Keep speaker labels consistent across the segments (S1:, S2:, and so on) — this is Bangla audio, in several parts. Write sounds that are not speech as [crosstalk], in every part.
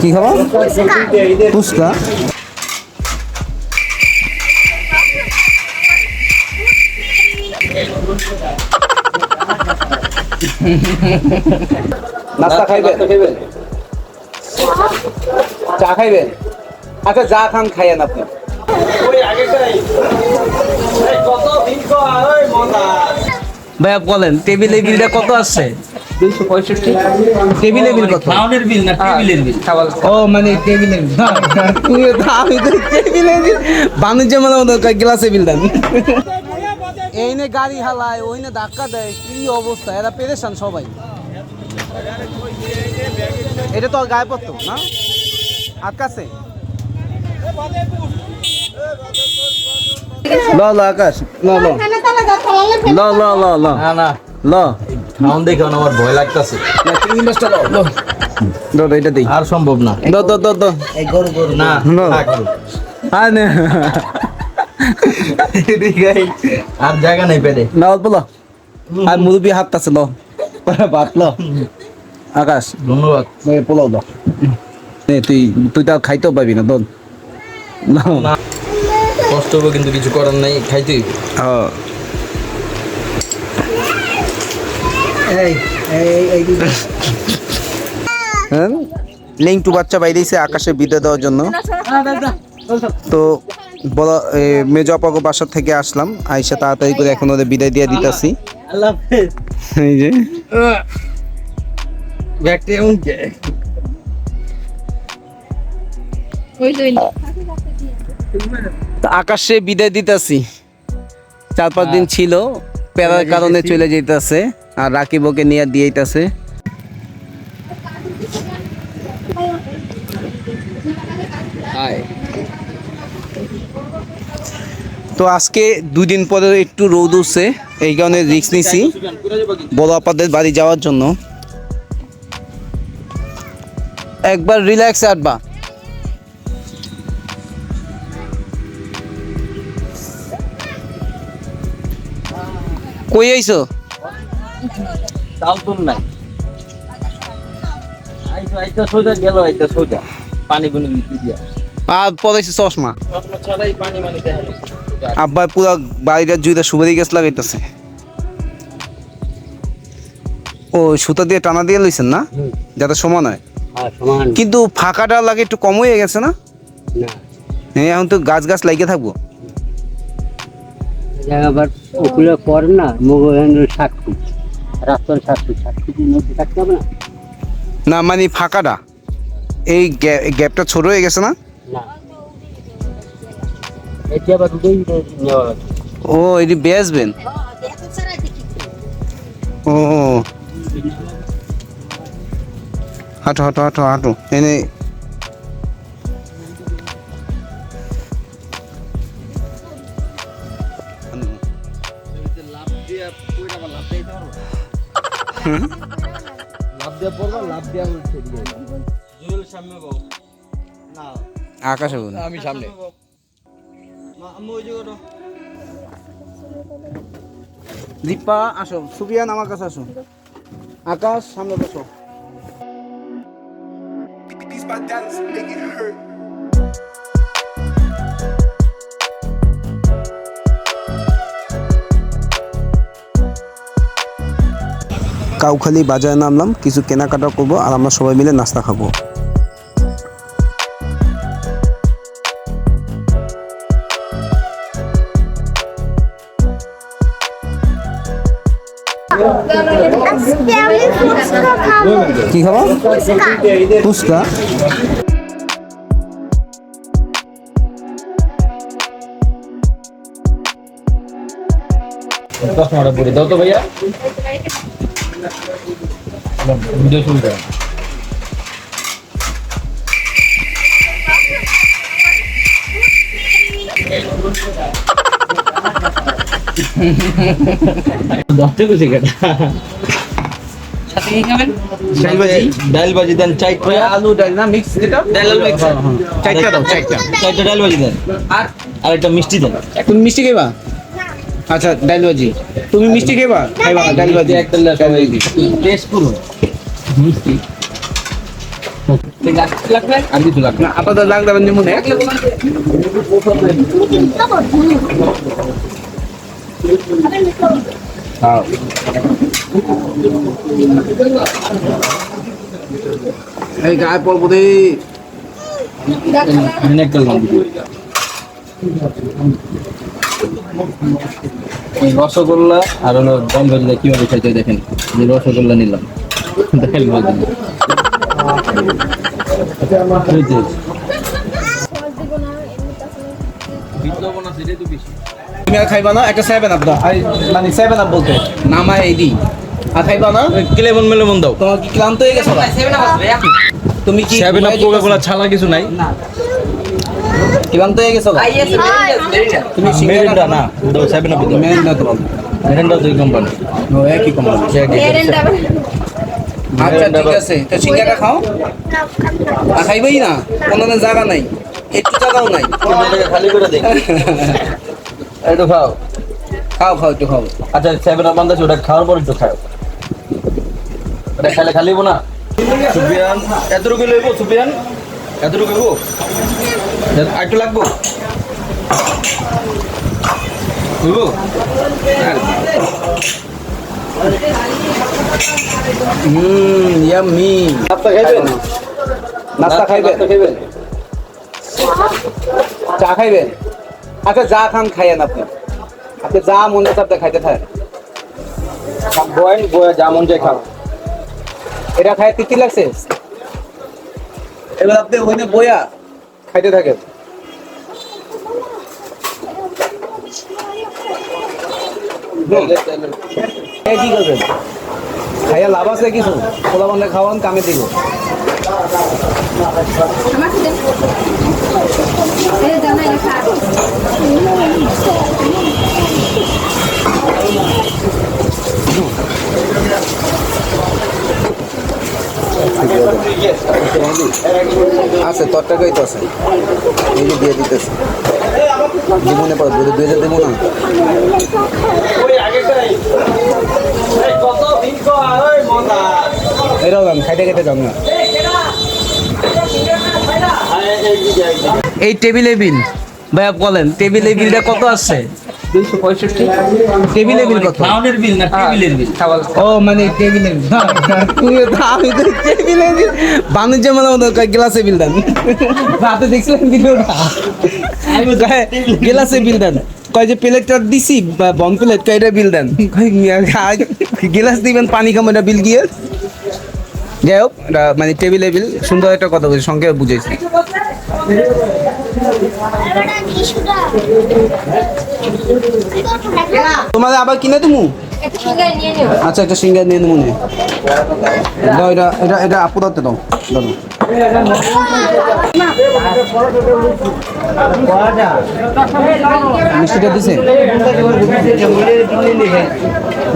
S1: কি খাব?
S2: ফুচকা।
S1: নাস্তা খাইবেন চা খাইবেন আচ্ছা যা খান খাইয়েন আপনি। ভাইয়া বলেন টেবিলের বিলটা কত আসছে দুইশো পঁয়ষট্টি? টেবিলের বিল কত?
S3: খাওয়ানোর বিল না টেবিলের বিল?
S1: ও মানে টেবিলের তুমি তো আমি তো টেবিলের বিল। বাণিজ্য মেলা মতো গ্লাসে বিল দেন। এই নে গাড়ি হালায় ওই নে ধাক্কা দেয় কি অবস্থা? এরা পেরেশান সবাই। এটা তো আর গায়ে পড়তো না? আকাশে ল ল আকাশ। ল ল। ল ল ল ল।
S3: খাওন দেখে আমার ভয় লাগতাছে।
S1: এটা দেই।
S3: আর সম্ভব না।
S1: দ দ দ দ
S3: না।
S1: আর নে।
S3: এদিকে আর জায়গা নেই পেটে।
S1: না অল্প ল। আর হাত আছে ল। ভাত ল। আকাশ।
S3: ধন্যবাদ।
S1: পোলাও দ। তুই তুই তো খাইতেও পাবি না দন
S3: না। কষ্ট হবে কিন্তু কিছু করার নাই। খাইতেই।
S1: হ্যাঁ হ্যাঁ? লিঙ্ক টু বাচ্চা বাইরেছে আকাশে বিদ্যা দেওয়ার জন্য। তো এ, মেজো আপাগো বাসা থেকে আসলাম। আইসা তাড়াতাড়ি করে এখন ওদের বিদায় দিয়ে দিতাছি। এই যে। আকাশে বিদায় দিতাছি। চার পাঁচ দিন ছিল। প্যারার কারণে চলে যাইতাছে আর রাকিবকে নিয়ে দিয়েইতাছে। তো আজকে দুই দিন পরে একটু রোদ উঠছে এই কারণে রিক্স নিছি বড় আপাদের বাড়ি যাওয়ার জন্য। একবার রিল্যাক্স আটবা। কই আইছো?
S3: তো নাই। আইতো আইতো সোজা গেল আইতো সোজা। পানি গুনি দিয়া।
S1: আর পরাইছে চশমা।
S3: চশমা ছাড়াই পানি মানে দেখা
S1: আব্বা পুরা বাড়িটা জুইটা সুবারি গাছ লাগাইতেছে। ও সুতা দিয়ে টানা দিয়ে লইছেন না? যাতে সমান হয়। কিন্তু ফাঁকাটা লাগে একটু কম হয়ে গেছে না? হ্যাঁ এখন তো গাছ গাছ লাগিয়ে থাকব।
S4: আবার ওগুলো না ফুট রাস্তার ষাট ফুট ষাট ফুটের মধ্যে থাকতে হবে না?
S1: না মানে ফাঁকাটা। এই গ্যাপটা ছোট হয়ে গেছে না?
S4: না। এটি আবার দুটোই নেওয়া
S1: ও এটি বেচবেন ও। হাঁটো হাঁটো হাঁটো হাঁটো। এনে
S3: লাভ দিয়া পড়বা লাভ দিয়া উঠে দিয়ে জুয়েল সামনে গো না
S1: আকাশে বলুন।
S3: আমি সামনে। মা আম্মু ওই জায়গাটা।
S1: দীপা আসো। সুবিয়ান আমার কাছে আসো। আকাশ সামনে বসো। কাউখালি বাজারে নামলাম কিছু কেনাকাটা করব আর আমরা সবাই মিলে নাস্তা খাব। কি খাব?
S2: ফুচকা।
S1: ফুচকা?
S3: চশমাটা পরে দাও তো ভাইয়া। ভিডিও শুরু করো দশটা খুশি কেটা। ডাল বাজি দেন
S1: আলু ডাল না মিক্স যেটা?
S3: ডাল আলু mix।
S1: চারটা দাও চারটা
S3: চারটা ডাল বাজি দেন।
S1: আর?
S3: আর একটা মিষ্টি দেন।
S1: তুমি মিষ্টি খাইবা? আচ্ছা ডাল ভাজি তুমি মিষ্টি খাইবা খাইবা ডাল ভাজি
S3: একটা সবাই টেস্ট করুন মিষ্টি। আর কিছু লাগবে
S1: না। আপাতত লাগ দেবেন যেমন এই গায়ে পড়ব রে
S3: একটা লাগবে এই রসগোল্লা আর হলো দম কীভাবে খাইতে দেখেন। যে রসগোল্লা নিলাম। দেখেন বলছেন
S1: তুমি আর খাইবা না? একটা সেভেন আপ দাও। মানে সেভেন আপ বলতে। নামা এই দি আর খাইবা না?
S3: ক্লেমন মেলেমন দাও।
S1: তোমার কি ক্লান্ত হয়ে গেছো? তুমি কি
S3: সেভেন আপ কোকা কোলা ছাড়া কিছু নাই।
S1: ক্লান্ত হয়ে গেছো তুমি
S3: মেরিন্ডা না দাও সেভেন আপ
S1: মেন না তোমার
S3: মেরিন্ডা দুই কোম্পানি
S1: ও একই কোম্পানি আচ্ছা ঠিক আছে তো সিঙ্গাটা খাও। আর খাইবেই না কোনো জায়গা নাই। একটু জায়গাও নাই।
S3: খালি করে দেখ [laughs] একটু খাও।
S1: খাও খাও একটু খাও।
S3: আচ্ছা সেভেন আপ বান্দাছে ওটা খাওয়ার পর একটু খাও। ওটা খাইলে খালিব না? লইব এতটুকু লইব আর একটু লাগবো লইব
S1: হুম ইয়াম্মি।
S3: নাস্তা খাইবেন?
S1: নাস্তা খাইবেন?
S3: খাইবেন।
S1: চা খাইবেন? আচ্ছা যা খান খাইয়েন আপনি। আপনি যা মনে হচ্ছে আপনি খাইতে থাকেন।
S3: বয়েন বয়ে যে খাও
S1: এটা খাই কি লাগছে? এবার আপনি ওইখানে বইয়া খাইতে থাকেন কি করবেন? খাইয়া লাভ আছে কিছু? খোলা বন্ধে খাওয়ান কামে দিব। আছে, তোর টাকাই তো আছে। এই যে দিয়ে দিতেছে। জীবনে পর দুই হাজার দেবো না। এরাও যান, খাইতে খাইতে যান না। এই টেবিলে বিল। ভাইয়া বলেন, টেবিলে বিলটা কত আছে?
S3: দুইশো পঁয়ষট্টি?
S1: টেবিলে বিল কত?
S3: খাওয়ানোর বিল না টেবিলের বিল?
S1: ও মানে টেবিলে বিল। তুমি তো আমি তো টেবিলে বিল। বাণিজ্য মেলা মতো গ্লাসে বিল দেন? রাতে দেখছিলেন ভিডিওটা গ্লাসে বিল দেন? কয় যে প্লেটটা দিছি বন প্লেট কয়টা বিল দেন? গ্লাস দিবেন পানি কামাটা বিল গিয়ে। যাই হোক মানে টেবিলে বিল। সুন্দর একটা কথা বলছি সঙ্গে বুঝেছি তোমাদের আবার কিনে তুমি আচ্ছা একটা সিঙ্গার নিয়ে নেব এটা এটা এটা আপুরাতে দাও দাও। মিষ্টিটা দিছে।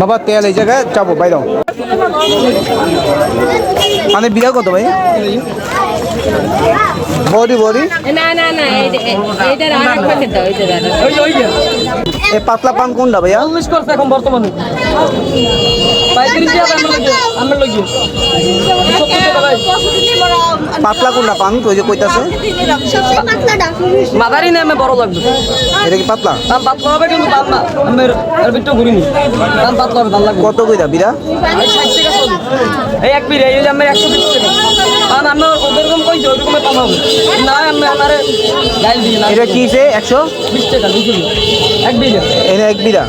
S1: বাবা তেল এই জায়গায় চাবো বাই দাও। মানে বিড়া কত ভাই? Body body?
S5: না না না এই- এই- এইটার আর এক প্যাকেট দাও এইটার আর এক-
S1: এ পাতলা পান কোনটা ভাইয়া?
S6: এখন বর্তমানে। লাগে সত্তর টাকা ভাই।
S1: পাতলা কোনটা পান? ওই যে কইতাছে।
S6: মাদারি না আমি বড় লাগবে।
S1: এটা কি পাতলা?
S6: দাম পাতলা হবে কিন্তু দাম না। আমি এর ভিতরে ঘুরিনি। দাম পাতলা হবে দাম লাগবে।
S1: কত কইরা
S6: চলি এই এক পিড়ে এই যে আমার একশো বিশ টাকা। আমি ওরকম কইছি ওইরকমই হবে। না আমি আমার গাইল দিই না।
S1: এটা কি সে একশো?
S6: বিশ টাকা দুশো এক বিঘা।
S1: এটা এক বিড়া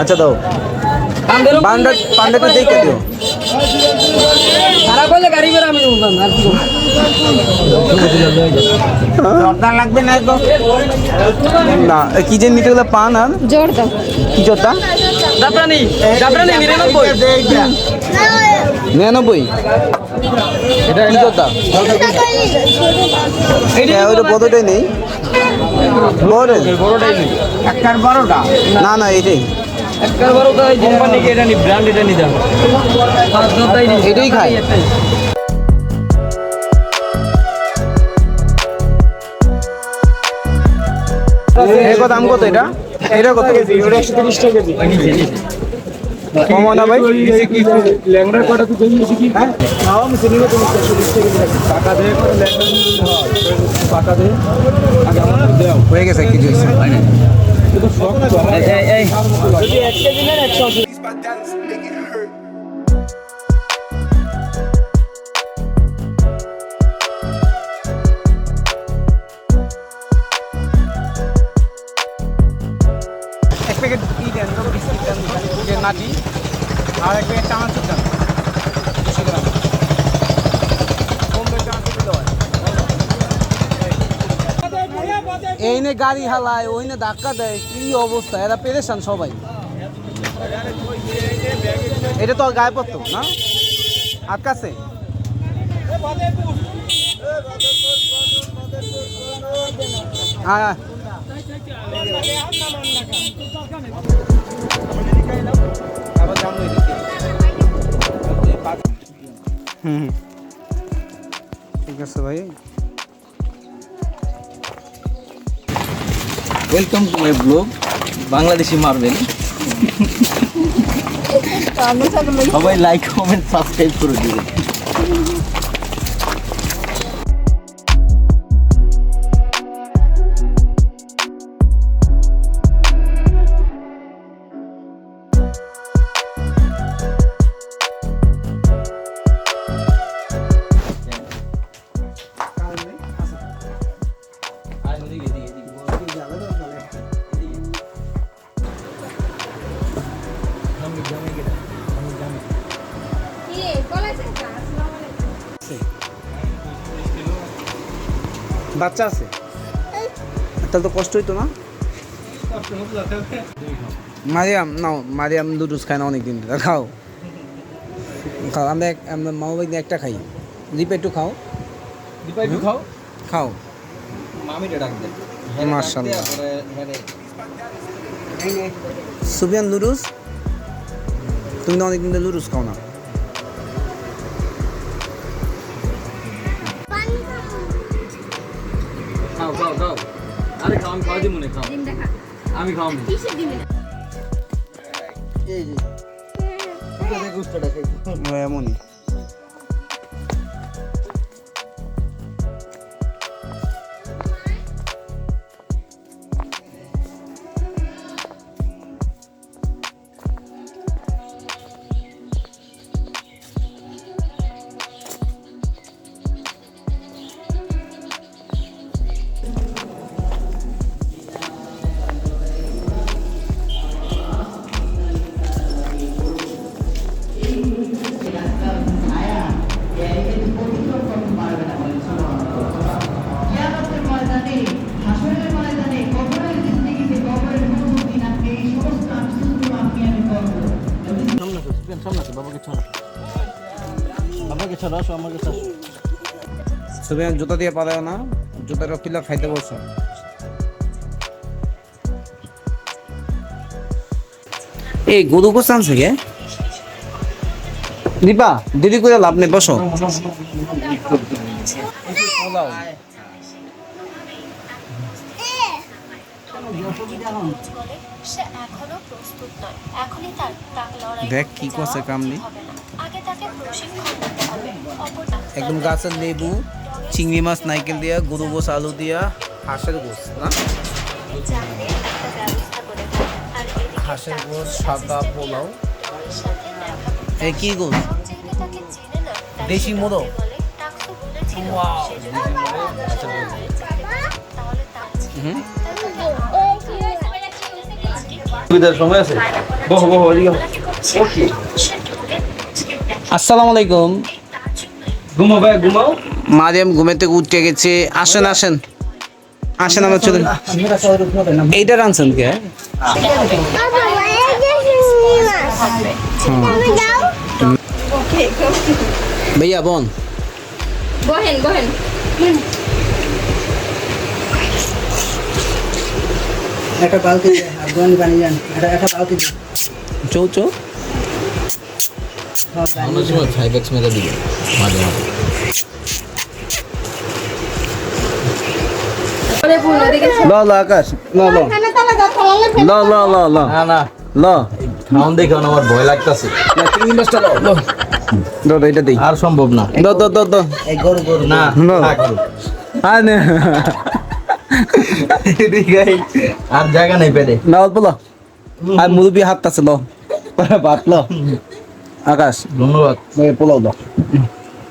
S1: আচ্ছা দাও। পান্ডা পান্ডাটা দেখে দিও।
S6: খারাপ হলে গাড়ি করে আমি দেবো না আর কি করব?
S1: না কি যে নিতে গেলে পান আর?
S5: জোর
S1: কি চোরটা
S6: জাফরানি জাফরানি নিরানব্বই।
S1: নিরানব্বই। এটা কি চোরটা হ্যাঁ ওইটা বড়টাই নেই। না না এটাই।
S6: একবার বড় তো এই
S3: কোম্পানি কি এটা নি ব্র্যান্ড এটা নি দাও
S6: পাঁচ দশটাই দিই।
S1: এটাই খাই।
S6: একটাই।
S1: এর দাম কত এটা এটা কত কমো না ভাই হয়ে গেছে কিছু হয়েছে এক প্যাকেট ই দেন বিস্কিট দেন, যে নাটি আর এক প্যাকেট চানাচুর দেন। দুশো গ্রাম হয়। এই নে গাড়ি হালায়, ওই নে ধাক্কা দেয়, কি অবস্থা, এরা পেরেশান সবাই। এটা তো গায়ে পড়তো না? আটকাছে হ্যাঁ। হুম। ঠিক আছে ভাই।
S3: Welcome to my blog Bangladeshi মারবেন সবাই লাইক কমেন্ট সাবস্ক্রাইব করে দিবেন।
S1: বাচ্চা আছে? তাহলে তো কষ্ট হইতো না? মারিয়াম নাও মারিয়াম নুডলস খায় না অনেকদিন খাও। খাও আমরা এক- আমরা মামা বাড়িতে একটা খাই। রিপ একটু খাও।
S3: দীপাই খাও।
S1: খাও।
S3: মামিটা ডাক দেন
S1: মাশাআল্লাহ। সুবিয়ান নুডলস তুমি অনেকদিন ধরে নুডলস খাও না।
S3: আমি মনে খাও আমি
S1: এমনই। জুতা দিয়ে পারাও না জুতাটা পিলা খাইতে বসো। এই গরু গোস আনছে কে? দীপা দিদি করে লাভ নেই বসো। পোলাও।
S7: সে এখনও প্রস্তুত নয়। এখনই তার তাক লড়াই
S1: দেখ কি
S7: যাওয়া
S1: কামলি।
S7: আগে তাকে প্রশিক্ষণ দিতে হবে।
S1: একদম গাছের লেবু চিংড়ি মাছ নাইকেল দিয়া গরু গোস আলু দিয়া হাঁসের গোস না? হাঁসের
S7: তার
S1: গোস সাদা পোলাও। এ কি গোস? দেশি মোরগ?
S7: ডগকে
S3: সময় আছে? বহো বহো
S1: আসসালামু আলাইকুম।
S3: ঘুমাও ভাই ঘুমাও।
S1: মারিয়াম ঘুমের থেকে উঠে গেছে। আসেন আসেন। আসেন আমার চলে এইটা আনছেন কে? ভাইয়া বোন।
S5: বহেন বহেন।
S8: একটা বালতি আফগান পানি যান একটা একটা বালতি দিন।
S1: চৌ চৌ।
S3: অন্য সময় ফাইভ এক্স মেরে দিবে মাঝে মাঝে।
S1: ল ল আকাশ। ল ল।
S2: খানা তালা দাও তালা
S1: ল ল ল ল।
S3: না না।
S1: ল।
S3: খাওন দেখে আমার ভয় লাগতাছে।
S1: মাছটা দাও দাও দাও দাও, এটা দেই।
S3: আর সম্ভব না।
S1: দাও দাও দাও দাও
S8: এই গরু গরু।
S3: না
S1: না।
S3: থাক।
S1: আর
S3: জায়গা নেই পেটে।
S1: না অল্প লো। আর মুরব্বী হাত আছে লো। ভাত লো। আকাশ।
S3: ধন্যবাদ।
S1: পোলাও দাও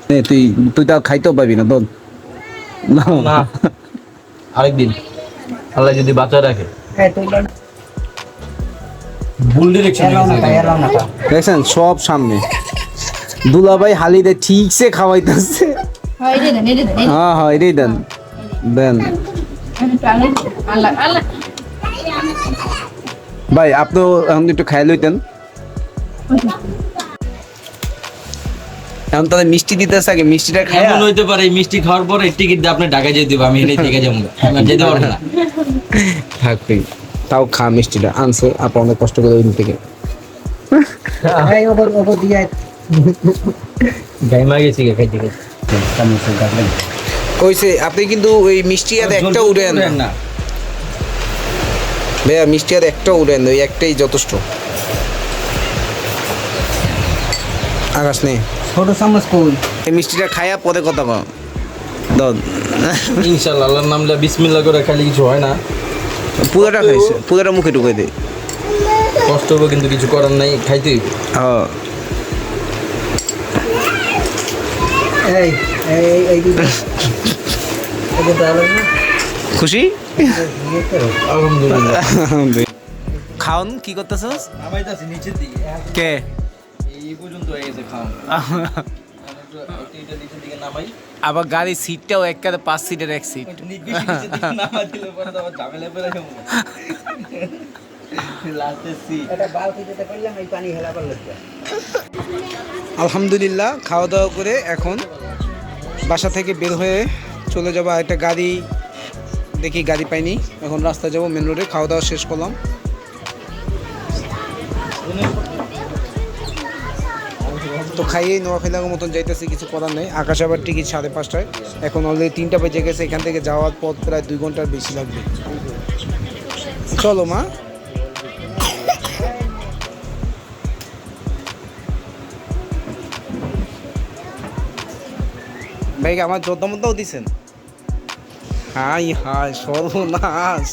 S1: নে তুই তুই তো খাইতেও পাবি না দোন
S3: না। আরেকদিন। আল্লাহ যদি বাঁচা রাখে।
S8: তুই
S3: ভুল ডিরেকশন
S1: দেখছেন সব সামনে। দুলাভাই হালিদে ঠিকসে খাওয়াইতেছে।
S5: হয়
S1: হ্যাঁ হ্যাঁ এটাই দেন। দেন। ভাই আপনিও এখন একটু খাই লইতেন। এখন তাহলে মিষ্টি দিতেছে আগে মিষ্টিটা খাই
S3: এমন হইতে পারে এই মিষ্টি খাওয়ার পরে টিকিট দিয়ে আপনি ঢাকা যেতে আমি এখানে থেকে যাব। আমি যেতে পারব না।
S1: থাকবি তাও খা মিষ্টিটা আনছে আপা অনেক কষ্ট করে ওই থেকে।
S3: গাইমা গেছি গে খাইতে খাইতে
S1: কইছে আপনি কিন্তু ওই মিষ্টি আর একটা উড়েন
S3: না।
S1: ভাইয়া মিষ্টি আর একটা উড়েন ওই একটাই যথেষ্ট। আকাশ নেই
S8: ছোট চামচ কই?
S1: এই মিষ্টিটা খাইয়া পরে কথা কম দাও।
S3: ইনশাআল্লাহ আল্লাহর নাম লিয়ে বিসমিল্লাহ করে খালি কিছু হয় না।
S1: পুরোটা খাইছে পুরোটা মুখে ঢুকে দে।
S3: কষ্ট হবে কিন্তু কিছু করার নাই খাইতে
S1: হ্যাঁ
S8: এই এই এই
S1: খুশি? খাওন কি করতেছস? কে? আবার গাড়ির সিটটাও একবারে পাঁচ সিটের এক সিট আলহামদুলিল্লাহ খাওয়া দাওয়া করে এখন বাসা থেকে বের হয়ে চলে যাব একটা গাড়ি দেখি, গাড়ি পাইনি। এখন রাস্তা যাব মেন রোডে খাওয়া দাওয়া শেষ করলাম। তো খাইয়েই নোয়াখালীর মতন যাইতেছি, কিছু করার নেই। আকাশ আবার টিকিট সাড়ে পাঁচটায়। এখন অলরেডি তিনটা বেজে গেছে, এখান থেকে যাওয়ার পথ প্রায় দুই ঘণ্টার বেশি লাগবে। চলো মা। ভাই আমার জোরদার মধ্যেও দিছেন? হাই হাই সর্বনাশ।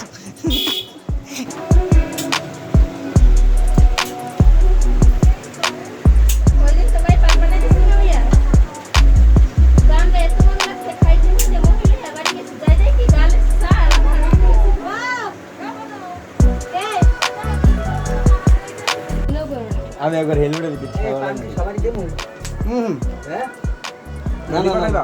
S3: আমি একবার
S8: সবারই দেবো?
S1: হুম।
S8: হ্যাঁ?
S1: না না না
S2: না।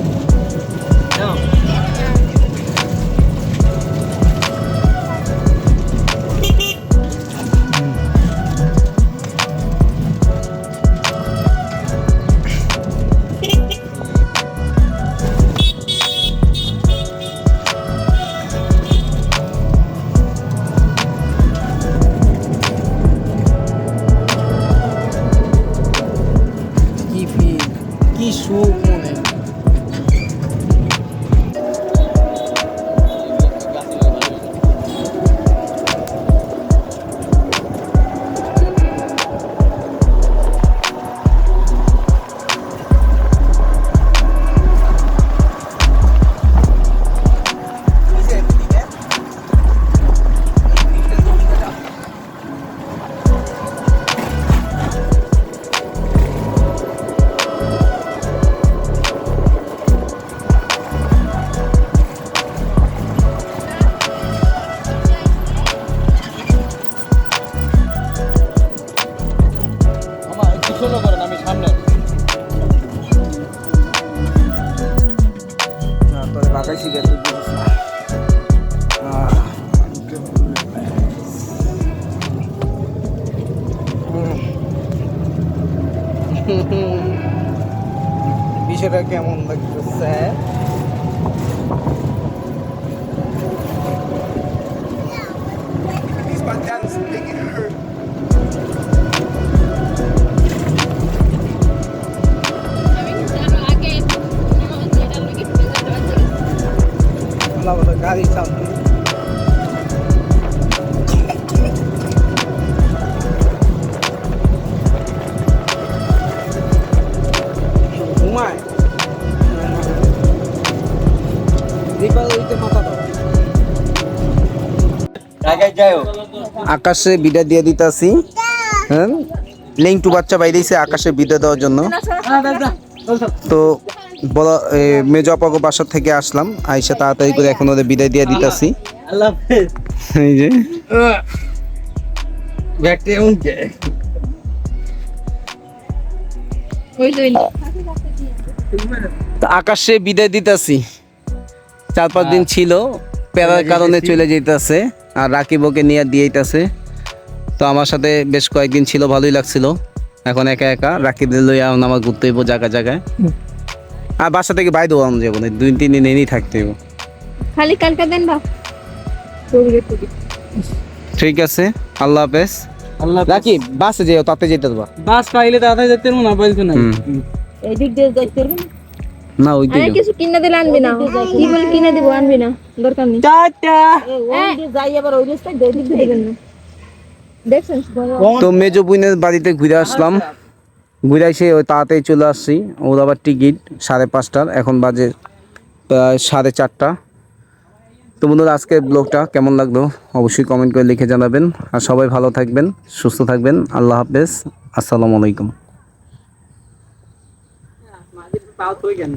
S1: কেমন লাগতেছে? গাড়ি চালানো আকাশে বিদা দিয়ে দিতাছি। হ্যাঁ? লিঙ্কটু বাচ্চা বাইরেছে আকাশে বিদা দেওয়ার জন্য। তো এ, মেজ অপাগো বাসা থেকে আসলাম। আইসা তাড়াতাড়ি করে এখন ওদের বিদায় দিয়ে দিতাছি। এই আকাশে বিদায় দিতাছি। চার পাঁচ দিন ছিল প্যারার কারণে চলে যেতেছে আর রাকিবকে নিয়ে দিয়েইতাছে। তো আমার সাথে বেশ কয়েকদিন ছিল ভালোই লাগছিল। এখন একা একা রাকিবদের লইয়া আমার ঘুরতে হইব জায়গায় জায়গায়। আর বাসা থেকে বাইরেও আম যাব না দুই তিন দিন এনেই থাকতে হইব।
S2: খালি কালকে দেন বা
S1: ঠিক আছে আল্লাহ হাফেজ।
S6: আল্লাহ
S1: রাকিব বাসে যেও তাতে যেতে পারবা
S6: বাস পাইলে তাড়াতাড়ি যেতে পারব না বলতো না।
S2: এই দিক দিয়ে যাইতে পারবেন
S1: না ওই দিকে
S2: কিছু কিনে দিলে আনবি না। কি বলে কিনে দিব আনবি না। দরকার নেই।
S6: টাটা।
S2: যাই আবার ওই রাস্তায় দিক দিয়ে দিবেন না। দেখছেন?
S1: তো মেজো বুইনের বাড়িতে ঘুরে আসলাম। ঘুরে এসে ওই তাড়াতাড়ি চলে আসছি। ওর আবার টিকিট সাড়ে পাঁচটার। এখন বাজে প্রায় সাড়ে চারটা। তো বন্ধুরা আজকের ব্লগটা কেমন লাগল? অবশ্যই কমেন্ট করে লিখে জানাবেন। আর সবাই ভালো থাকবেন সুস্থ থাকবেন। আল্লাহ হাফেজ। আসসালামু আলাইকুম।
S6: পাও তুই কেন